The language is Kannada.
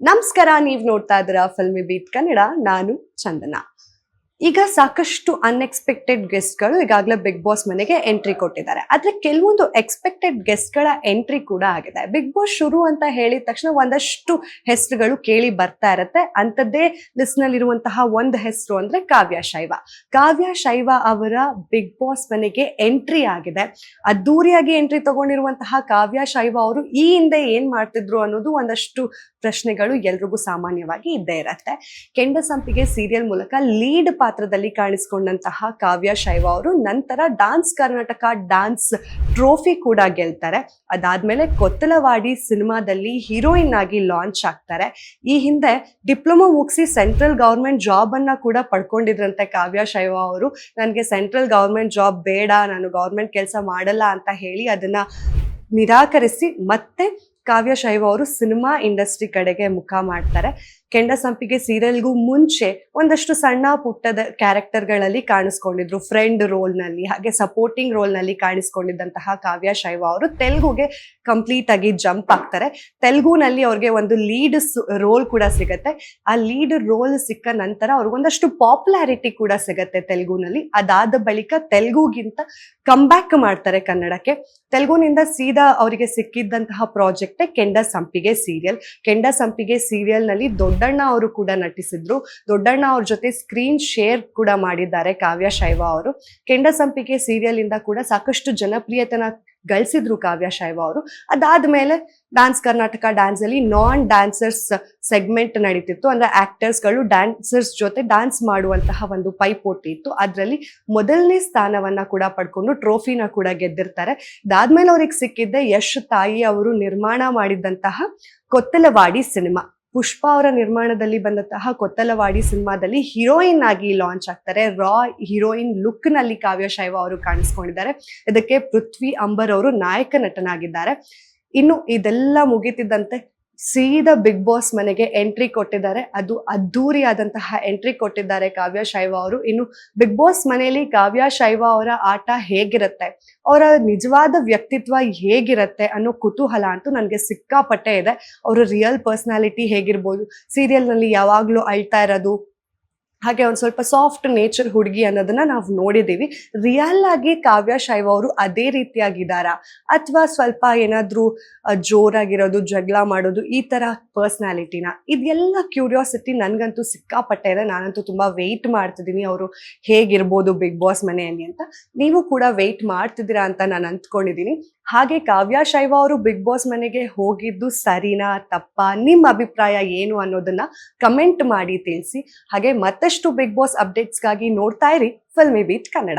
ನಮಸ್ಕಾರ ನೀವು ನೋಡ್ತಾ ಇದ್ದೀರಾ ಫಿಲ್ಮಿ ಬೀಟ್ ಕನ್ನಡ. ನಾನು ಚಂದನ. ಈಗ ಸಾಕಷ್ಟು ಅನ್ಎಕ್ಸ್ಪೆಕ್ಟೆಡ್ ಗೆಸ್ಟ್ಗಳು ಈಗಾಗಲೇ ಬಿಗ್ ಬಾಸ್ ಮನೆಗೆ ಎಂಟ್ರಿ ಕೊಟ್ಟಿದ್ದಾರೆ. ಆದ್ರೆ ಕೆಲವೊಂದು ಎಕ್ಸ್ಪೆಕ್ಟೆಡ್ ಗೆಸ್ಟ್ಗಳ ಎಂಟ್ರಿ ಕೂಡ ಆಗಿದೆ. ಬಿಗ್ ಬಾಸ್ ಶುರು ಅಂತ ಹೇಳಿದ ತಕ್ಷಣ ಒಂದಷ್ಟು ಹೆಸರುಗಳು ಕೇಳಿ ಬರ್ತಾ ಇರತ್ತೆ. ಅಂಥದ್ದೇ ಲಿಸ್ಟ್ ನಲ್ಲಿರುವಂತಹ ಒಂದು ಹೆಸರು ಅಂದ್ರೆ ಕಾವ್ಯ ಶೈವ. ಕಾವ್ಯ ಶೈವ ಅವರ ಬಿಗ್ ಬಾಸ್ ಮನೆಗೆ ಎಂಟ್ರಿ ಆಗಿದೆ. ಅದ್ದೂರಿಯಾಗಿ ಎಂಟ್ರಿ ತಗೊಂಡಿರುವಂತಹ ಕಾವ್ಯ ಶೈವ ಅವರು ಈ ಹಿಂದೆ ಏನ್ ಮಾಡ್ತಿದ್ರು ಅನ್ನೋದು ಒಂದಷ್ಟು ಪ್ರಶ್ನೆಗಳು ಎಲ್ರಿಗೂ ಸಾಮಾನ್ಯವಾಗಿ ಇದ್ದೇ ಇರತ್ತೆ. ಕೆಂಡ ಸಂಪಿಗೆ ಸೀರಿಯಲ್ ಮೂಲಕ ಲೀಡ್ ಪಾತ್ರದಲ್ಲಿ ಕಾಣಿಸ್ಕೊಂಡಂತಹ ಕಾವ್ಯ ಶೈವ ಅವರು. ನಂತರ ಡಾನ್ಸ್ ಕರ್ನಾಟಕ ಡಾನ್ಸ್ ಟ್ರೋಫಿ ಕೂಡ ಗೆಲ್ತಾರೆ. ಅದಾದ್ಮೇಲೆ ಕೊತ್ತಲವಾಡಿ ಸಿನಿಮಾದಲ್ಲಿ ಹೀರೋಯಿನ್ ಆಗಿ ಲಾಂಚ್ ಆಗ್ತಾರೆ. ಈ ಹಿಂದೆ ಡಿಪ್ಲೊಮಾ ಮುಗಿಸಿ ಸೆಂಟ್ರಲ್ ಗೌರ್ಮೆಂಟ್ ಜಾಬ್ ಅನ್ನ ಕೂಡ ಪಡ್ಕೊಂಡಿದ್ರಂತೆ ಕಾವ್ಯ ಶೈವ ಅವರು. ನನಗೆ ಸೆಂಟ್ರಲ್ ಗೌರ್ಮೆಂಟ್ ಜಾಬ್ ಬೇಡ, ನಾನು ಗೌರ್ಮೆಂಟ್ ಕೆಲಸ ಮಾಡಲ್ಲ ಅಂತ ಹೇಳಿ ಅದನ್ನ ನಿರಾಕರಿಸಿ ಮತ್ತೆ ಕಾವ್ಯ ಶೈವ ಅವರು ಸಿನಿಮಾ ಇಂಡಸ್ಟ್ರಿ ಕಡೆಗೆ ಮುಖ ಮಾಡ್ತಾರೆ. ಕೆಂಡ ಸಂಪಿಗೆ ಸೀರಿಯಲ್ಗೂ ಮುಂಚೆ ಒಂದಷ್ಟು ಸಣ್ಣ ಪುಟ್ಟದ ಕ್ಯಾರೆಕ್ಟರ್ಗಳಲ್ಲಿ ಕಾಣಿಸ್ಕೊಂಡಿದ್ರು. ಫ್ರೆಂಡ್ ರೋಲ್ನಲ್ಲಿ, ಹಾಗೆ ಸಪೋರ್ಟಿಂಗ್ ರೋಲ್ನಲ್ಲಿ ಕಾಣಿಸ್ಕೊಂಡಿದ್ದಂತಹ ಕಾವ್ಯ, ಶೈವ ಅವರು ತೆಲುಗುಗೆ ಕಂಪ್ಲೀಟ್ ಆಗಿ ಜಂಪ್ ಆಗ್ತಾರೆ ತೆಲುಗುನಲ್ಲಿ ಅವ್ರಿಗೆ ಒಂದು ಲೀಡ್ ರೋಲ್ ಕೂಡ ಸಿಗತ್ತೆ. ಆ ಲೀಡ್ ರೋಲ್ ಸಿಕ್ಕ ನಂತರ ಅವ್ರಿಗೊಂದಷ್ಟು ಪಾಪ್ಯುಲಾರಿಟಿ ಕೂಡ ಸಿಗತ್ತೆ ತೆಲುಗುನಲ್ಲಿ. ಅದಾದ ಬಳಿಕ ತೆಲುಗುಗಿಂತ ಕಂಬ್ಯಾಕ್ ಮಾಡ್ತಾರೆ ಕನ್ನಡಕ್ಕೆ. ತೆಲುಗುನಿಂದ ಸೀದಾ ಅವರಿಗೆ ಸಿಕ್ಕಿದ್ದಂತಹ ಪ್ರಾಜೆಕ್ಟೇ ಕೆಂಡ ಸಂಪಿಗೆ ಸೀರಿಯಲ್. ಕೆಂಡ ಸಂಪಿಗೆ ಸೀರಿಯಲ್ನಲ್ಲಿ ದೊಡ್ಡಣ್ಣ ಅವರು ಕೂಡ ನಟಿಸಿದ್ರು. ದೊಡ್ಡಣ್ಣ ಅವ್ರ ಜೊತೆ ಸ್ಕ್ರೀನ್ ಶೇರ್ ಕೂಡ ಮಾಡಿದ್ದಾರೆ ಕಾವ್ಯ, ಶೈವ ಅವರು. ಕೆಂಡ ಸಂಪಿಗೆ ಸೀರಿಯಲ್ ಇಂದ ಕೂಡ ಸಾಕಷ್ಟು ಜನಪ್ರಿಯತೆನ ಗಳಿಸಿದ್ರು ಕಾವ್ಯ, ಶೈವ ಅವರು. ಅದಾದ್ಮೇಲೆ ಡಾನ್ಸ್ ಕರ್ನಾಟಕ ಡ್ಯಾನ್ಸ್ ಅಲ್ಲಿ ನಾನ್ ಡ್ಯಾನ್ಸರ್ಸ್ ಸೆಗ್ಮೆಂಟ್ ನಡೀತಿತ್ತು. ಅಂದ್ರೆ ಆಕ್ಟರ್ಸ್ಗಳು ಡ್ಯಾನ್ಸರ್ಸ್ ಜೊತೆ ಡ್ಯಾನ್ಸ್ ಮಾಡುವಂತಹ ಒಂದು ಪೈಪೋಟಿ ಇತ್ತು. ಅದರಲ್ಲಿ ಮೊದಲನೇ ಸ್ಥಾನವನ್ನ ಕೂಡ ಪಡ್ಕೊಂಡು ಟ್ರೋಫಿನ ಕೂಡ ಗೆದ್ದಿರ್ತಾರೆ. ಅದಾದ್ಮೇಲೆ ಅವ್ರಿಗೆ ಸಿಕ್ಕಿದ್ದೆ ಯಶ್ ತಾಯಿ ಅವರು ನಿರ್ಮಾಣ ಮಾಡಿದಂತಹ ಕೊತ್ತಲವಾಡಿ ಸಿನಿಮಾ. ಪುಷ್ಪ ಅವರ ನಿರ್ಮಾಣದಲ್ಲಿ ಬಂದಂತಹ ಕೊತ್ತಲವಾಡಿ ಸಿನಿಮಾದಲ್ಲಿ ಹೀರೋಯಿನ್ ಆಗಿ ಲಾಂಚ್ ಆಗ್ತಾರೆ. ರಾ ಹೀರೋಯಿನ್ ಲುಕ್ನಲ್ಲಿ ಕಾವ್ಯ ಶೈವ ಅವರು ಕಾಣಿಸ್ಕೊಂಡಿದ್ದಾರೆ. ಇದಕ್ಕೆ ಪೃಥ್ವಿ ಅಂಬರ್ ಅವರು ನಾಯಕ ನಟನಾಗಿದ್ದಾರೆ. ಇನ್ನು ಇದೆಲ್ಲ ಮುಗಿತಿದ್ದಂತೆ ಸೀದಾ ಬಿಗ್ ಬಾಸ್ ಮನೆಗೆ ಎಂಟ್ರಿ ಕೊಟ್ಟಿದ್ದಾರೆ. ಅದು ಅದ್ದೂರಿಯಾದಂತಹ ಎಂಟ್ರಿ ಕೊಟ್ಟಿದ್ದಾರೆ ಕಾವ್ಯ ಶೈವ ಅವರು. ಇನ್ನು ಬಿಗ್ ಬಾಸ್ ಮನೆಯಲ್ಲಿ ಕಾವ್ಯ ಶೈವ ಅವರ ಆಟ ಹೇಗಿರುತ್ತೆ? ಅವರ ನಿಜವಾದ ವ್ಯಕ್ತಿತ್ವ ಹೇಗಿರುತ್ತೆ ಅನ್ನೋ ಕುತೂಹಲ ಅಂತೂ ನನಗೆ ಸಿಕ್ಕಾಪಟ್ಟೆ ಇದೆ. ಅವರ ರಿಯಲ್ ಪರ್ಸ್ನಾಲಿಟಿ ಹೇಗಿರ್ಬೋದು? ಸೀರಿಯಲ್ನಲ್ಲಿ ಯಾವಾಗಲೂ ಅಳ್ತಾ ಇರೋದು ಹಾಗೆ ಒಂದು ಸ್ವಲ್ಪ ಸಾಫ್ಟ್ ನೇಚರ್ ಹುಡುಗಿ ಅನ್ನೋದನ್ನ ನಾವು ನೋಡಿದ್ದೀವಿ ರಿಯಲ್ ಆಗಿ ಕಾವ್ಯ, ಶೈವ ಅವರು ಅದೇ ರೀತಿಯಾಗಿದ್ದಾರಾ ಅಥವಾ ಸ್ವಲ್ಪ ಏನಾದರೂ ಜೋರಾಗಿರೋದು, ಜಗಳ ಮಾಡೋದು, ಈ ತರ ಪರ್ಸ್ನಾಲಿಟಿನ ಇದೆಲ್ಲ ಕ್ಯೂರಿಯಾಸಿಟಿ ನನಗಂತೂ ಸಿಕ್ಕಾಪಟ್ಟೆ ಇದೆ. ನಾನಂತೂ ತುಂಬಾ ವೆಯ್ಟ್ ಮಾಡ್ತಿದ್ದೀನಿ ಅವರು ಹೇಗಿರ್ಬೋದು ಬಿಗ್ ಬಾಸ್ ಮನೆಯಲ್ಲಿ ಅಂತ. ನೀವು ಕೂಡ ವೆಯ್ಟ್ ಮಾಡ್ತಿದ್ದೀರಾ ಅಂತ ನಾನು ಅಂದ್ಕೊಂಡಿದ್ದೀನಿ ಹಾಗೆ ಕಾವ್ಯ ಶೈವ ಅವರು ಬಿಗ್ ಬಾಸ್ ಮನೆಗೆ ಹೋಗಿದ್ದು ಸರಿನಾ, ತಪ್ಪಾ? ನಿಮ್ಮ ಅಭಿಪ್ರಾಯ ಏನು ಅನ್ನೋದನ್ನ ಕಮೆಂಟ್ ಮಾಡಿ ತಿಳಿಸಿ. ಹಾಗೆ ಮತ್ತಷ್ಟು ಬಿಗ್ ಬಾಸ್ ಅಪ್ಡೇಟ್ಸ್ಗಾಗಿ ನೋಡ್ತಾ ಇರಿ. Filmy beet Kannada